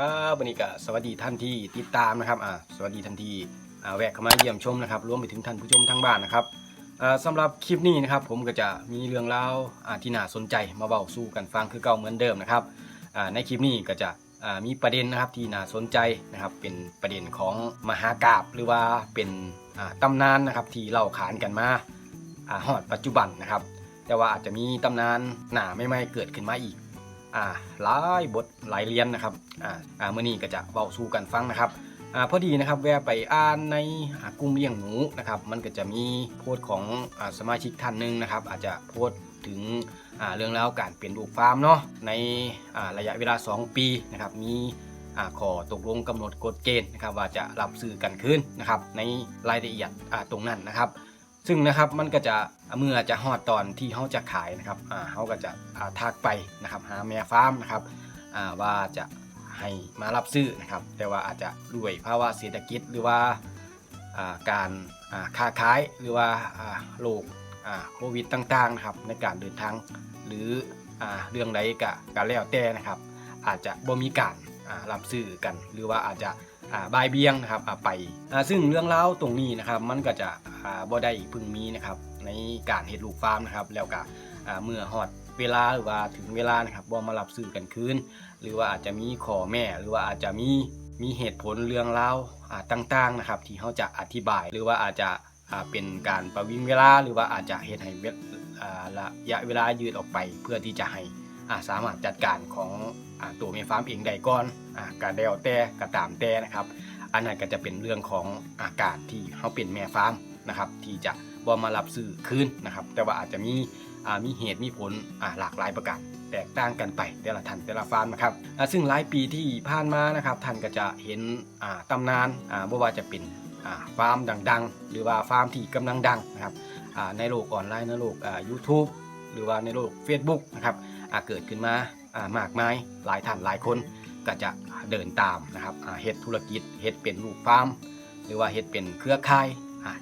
ครับวันนี้ก็สวัสดีท่านที่ติดตามนะครับอ่าสวัสดีท่านที่อ่าแวะเข้ามาเยี่ยมชมนะครับรวมไปถึงท่านผู้ชมทางบ้านนะครับอ่าสำหรับคลิปนี้นะครับผมก็จะมีเรื่องราวอ่าที่น่าสนใจมาเบาสู่กันฟังคือเก่าเหมือนเดิมนะครับอ่าในคลิปนี้ก็จะอ่ามีประเด็นนะครับที่น่าสนใจนะครับเป็นประเด็นของมหากาบหรือว่าเป็นอ่าตำนานนะครับที่เล่าขานกันมาอ่าฮอดปัจจุบันนะครับแต่ว่าอาจจะมีตำนานหนาไม่ไม่เกิดขึ้นมาอีก อ่าหลายบทหลายเรียนนะครับอ่าอ่าเมื่อนี้ก็จะเบาสู่กันฟังนะครับอ่าพอดีนะครับแวะไปอ่านในกลุ่มเลี้ยงหนูนะครับ มันก็จะมีโพสต์ของอ่าสมาชิกท่านหนึ่งนะครับ อาจจะโพสต์ถึงอ่าเรื่องราวการเปลี่ยนรูปฟาร์มเนาะในอ่าระยะเวลา 2 ปีนะครับมีขอตกลงกำหนดกฎเกณฑ์นะครับว่าจะรับซื้อกันขึ้นนะครับในรายละเอียดตรงนั้นนะครับ ซึ่งนะครับมันก็จะเมื่อจะฮอดตอนที่เขาจะขายนะครับเขาก็จะาทักไปนะครับหาแม่ฟาร์มนะครับว่าจะให้มารับซื้อนะครับ แต่ว่าอาจจะด้วยภาวะเศรษฐกิจหรือว่าการค้าขายหรือว่าโรคโควิดต่างๆนะครับในการเดินทางหรือเรื่องใดกะกะแล้วแต่นะครับ อาจจะบ่มีการรับซื้อกัน หรือว่าอาจจะ บายเบี้ยงนะครับไปซึ่งเรื่องราตรงนี้นะครับมันก็จะบ่ได้พึ่งมีนะครับในการเฮ็ดลูกฟาร์มนะครับแล้วก็เมื่อฮอดเวลาหรือว่าถึงเวลานะครับบ่มารับซื้อกันคืนหรือว่าอาจจะมีขอแม่หรือว่าอาจจะมีมีเหตุผลเรื่องราวอ่าต่างๆนะครับที่เขาจะอธิบายหรือว่าอาจจะเป็นการประวิงเวลาหรือว่าอาจจะเฮ็ดให้เวลอ่าระยะเวลายืดออกไปเพื่อที่จะให้ สามารถจัดการของอตัวเมฟาร์มเองได้ก่อนอ่ากาเดลแต่กระตามแต่นะครับ อันนั้นก็จะเป็นเรื่องของอาการที่เขาเป็นแม่ฟาร์มนะครับ ที่จะบ่มารับซื้อคืนนะครับ แต่ว่าอาจจะมีมีเหตุมีผลหลากหลายประการแตกต่างกันไปแต่ละท่านแต่ละฟาร์มนะครับ ซึ่งหลายปีที่ผ่านมานะครับท่านก็จะเห็นตำนานบ่ว่าจะเป็นฟาร์มดังๆ หรือว่าฟาร์มที่กำลังดังนะครับในโลกออนไลน์ในโลกอ่า YouTube หรือว่าในโลก Facebook นะครับ เกิดขึ้นมามากมายหลายท่านหลายคนก็จะเดินตามนะครับเฮ็ดธุรกิจเฮ็ดเป็นลูกฟาร์มหรือว่าเฮ็ดเป็นเครือข่าย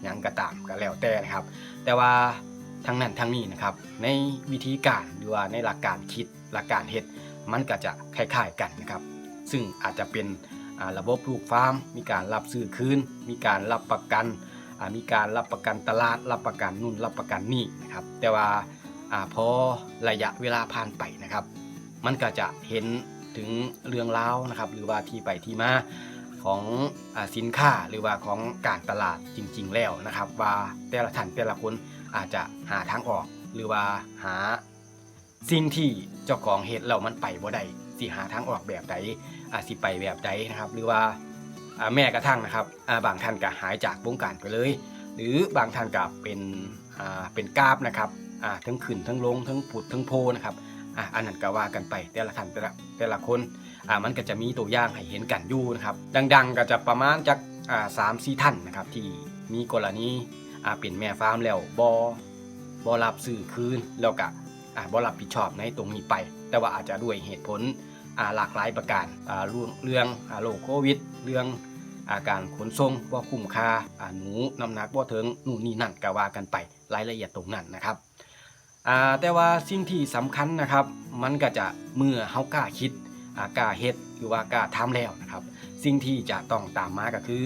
ยังก็ตามก็แล้วแต่นะครับ แต่ว่าทั้งนั้นทั้งนี้นะครับ ในวิธีการหรือว่าในหลักการคิดหลักการเฮ็ดมันก็จะคล้ายๆกันนะครับ ซึ่งอาจจะเป็นระบบลูกฟาร์ม มีการรับซื้อคืน มีการรับประกัน มีการรับประกันตลาด รับประกันนู่น รับประกันนี่นะครับ แต่ว่า อพอระยะเวลาผ่านไปนะครับ มันก็จะเห็นถึงเรื่องราวนะครับ หรือว่าที่ไปที่มาของอสินค้าหรือว่าของการตลาดจริง ๆ แล้วนะครับ ว่าแต่ละท่านแต่ละคนอาจจะหาทางออก หรือว่าหาสิ่งที่เจ้าของเฮ็ดแล้วมันไปบ่ได้สิหาทางออกแบบใดอาสิไปแบบใดนะครับ หรือว่าแม่กระทั่งนะครับบางท่านก็หายจากวงการไปเลย หรือบางท่านก็เป็นเป็นกราฟนะครับ อ่าทั้งขึ้นทั้งลงทั้งผุดทั้งโพนะครับอ่าอันนั้นก็ว่ากันไปแต่ละท่านแต่ละแต่ละคนอ่ามันก็จะมีตัวอย่างให้เห็นกันอยู่นะครับดัง ๆ ก็จะประมาณจากอ่าสามสี่ท่านนะครับที่มีกรณีอ่าเป็นแม่ฟาร์มแล้วบอบอรับซื้อคืนแล้วก็อ่าบอรับผิดชอบในตรงนี้ไป แต่ว่าอาจจะด้วยเหตุผลอ่าหลากหลายประการอ่าเรื่องเรื่องอ่าโรคโควิด เรื่องอาการขนส่งว่าคุ้มค่าอ่าหนูน้ำหนักว่าถึงนู่นนี่นั่นก็ว่ากันไปรายละเอียดตรงนั้นนะครับ อ่าแต่ว่าสิ่งที่สำคัญนะครับ มันก็จะเมื่อเฮากล้าคิดอ่ากล้าเฮ็ดหรือว่ากล้าทำแล้วนะครับ สิ่งที่จะต้องตามมาก็คือ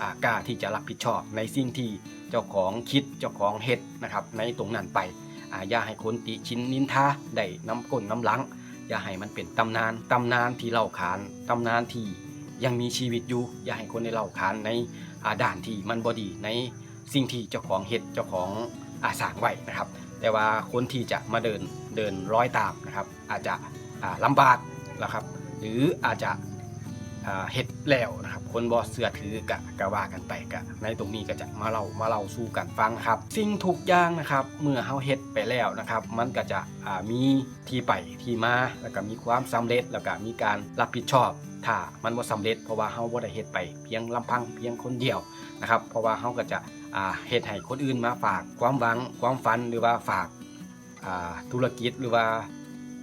อ่ากล้าที่จะรับผิดชอบในสิ่งที่เจ้าของคิดเจ้าของเฮ็ดนะครับ ในตรงนั้นไปอ่าอย่าให้คนติชินนินทาได้น้ำก้นน้ำหลัง อย่าให้มันเป็นตำนานตำนานที่เล่าขานตำนานที่ยังมีชีวิตอยู่ อย่าให้คนได้เล่าขานในอ่าด้านที่มันบอดีในสิ่งที่เจ้าของเฮ็ดเจ้าของอาสร้างไว้นะครับ แต่ว่าคนที่จะมาเดินเดินร้อยตามนะครับ อาจจะอ่าลำบากนะครับ หรืออาจจะเฮ็ดแล้วนะครับ คนบอเสือถือกะกะว่ากันไปกะ ในตรงนี้ก็จะมาเล่ามาเล่าสู่กันฟังครับ สิ่งทุกอย่างนะครับ เมื่อเฮาเฮ็ดไปแล้วนะครับ มันก็จะมีที่ไปที่มาแล้วก็มีความสำเร็จแล้วก็มีการรับผิดชอบ ถ้ามันบ่สำเร็จเพราะว่าเฮาบ่ได้เฮ็ดไปเพียงลำพังเพียงคนเดียวนะครับเพราะว่าเฮาก็จะอ่าเฮ็ดให้คนอื่นมาฝากความหวังความฝันหรือว่าฝากอ่าธุรกิจหรือว่า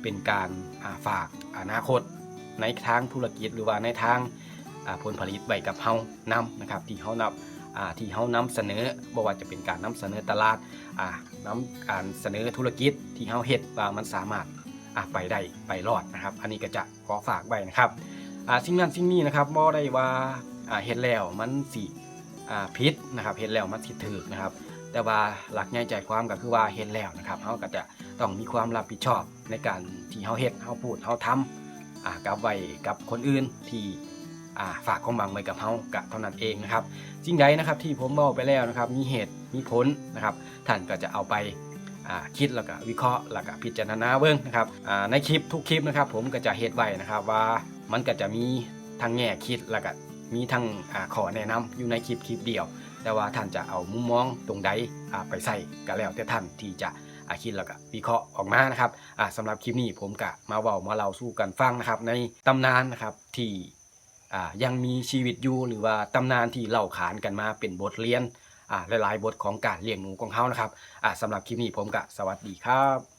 เป็นการอ่าฝากอนาคตในทางธุรกิจหรือว่าในทางอ่าผลผลิตไว้กับเฮานำนะครับที่เฮานำอ่าที่เฮานำเสนอบ่ว่าจะเป็นการนำเสนอตลาดอ่านำการเสนอธุรกิจที่เฮาเฮ็ดว่ามันสามารถอ่าไปได้ไปรอดนะครับ อันนี้ก็จะขอฝากไว้นะครับ อ่าสิ่งนั้นสิ่งนี้นะครับบ่ได้ว่าอ่าเฮ็ดแล้วมันสิอ่าผิดนะครับเฮ็ดแล้วมันสิถูกนะครับ แต่ว่าหลักใหญ่ใจความก็คือว่าเฮ็ดแล้วนะครับเฮาก็จะต้องมีความรับผิดชอบในการที่เฮาเฮ็ดเฮาพูดเฮาทำอ่ากับไว้กับคนอื่นที่อ่าฝากความหวังไว้กับเฮาก็เท่านั้นเองนะครับสิ่งใดนะครับที่ผมบอกไปแล้วนะครับมีเหตุมีผลนะครับ ท่านก็จะเอาไปคิดแล้วก็วิเคราะห์แล้วก็พิจารณาเบิ่งนะครับในคลิปทุกคลิปนะครับ ผมก็จะเฮ็ดไว้นะครับว่า มันก็จะมีทั้งแง่คิดแล้วก็มีทั้งอ่าขอแนะนำอยู่ในคลิปคลิปเดียว แต่ว่าท่านจะเอามุมมองตรงใดอ่าไปใส่ก็แล้วแต่ท่านที่จะอาคิดแล้วก็วิเคราะห์ออกมานะครับอ่าสำหรับคลิปนี้ผมก็มาเว้ามาเล่าสู่กันฟังนะครับ ในตำนานนะครับที่ยังมีชีวิตอยู่หรือว่าตำนานที่เล่าขานกันมาเป็นบทเรียนหลายๆบทของการเลี้ยงหนูของเขานะครับสำหรับคลิปนี้ผมก็สวัสดีครับ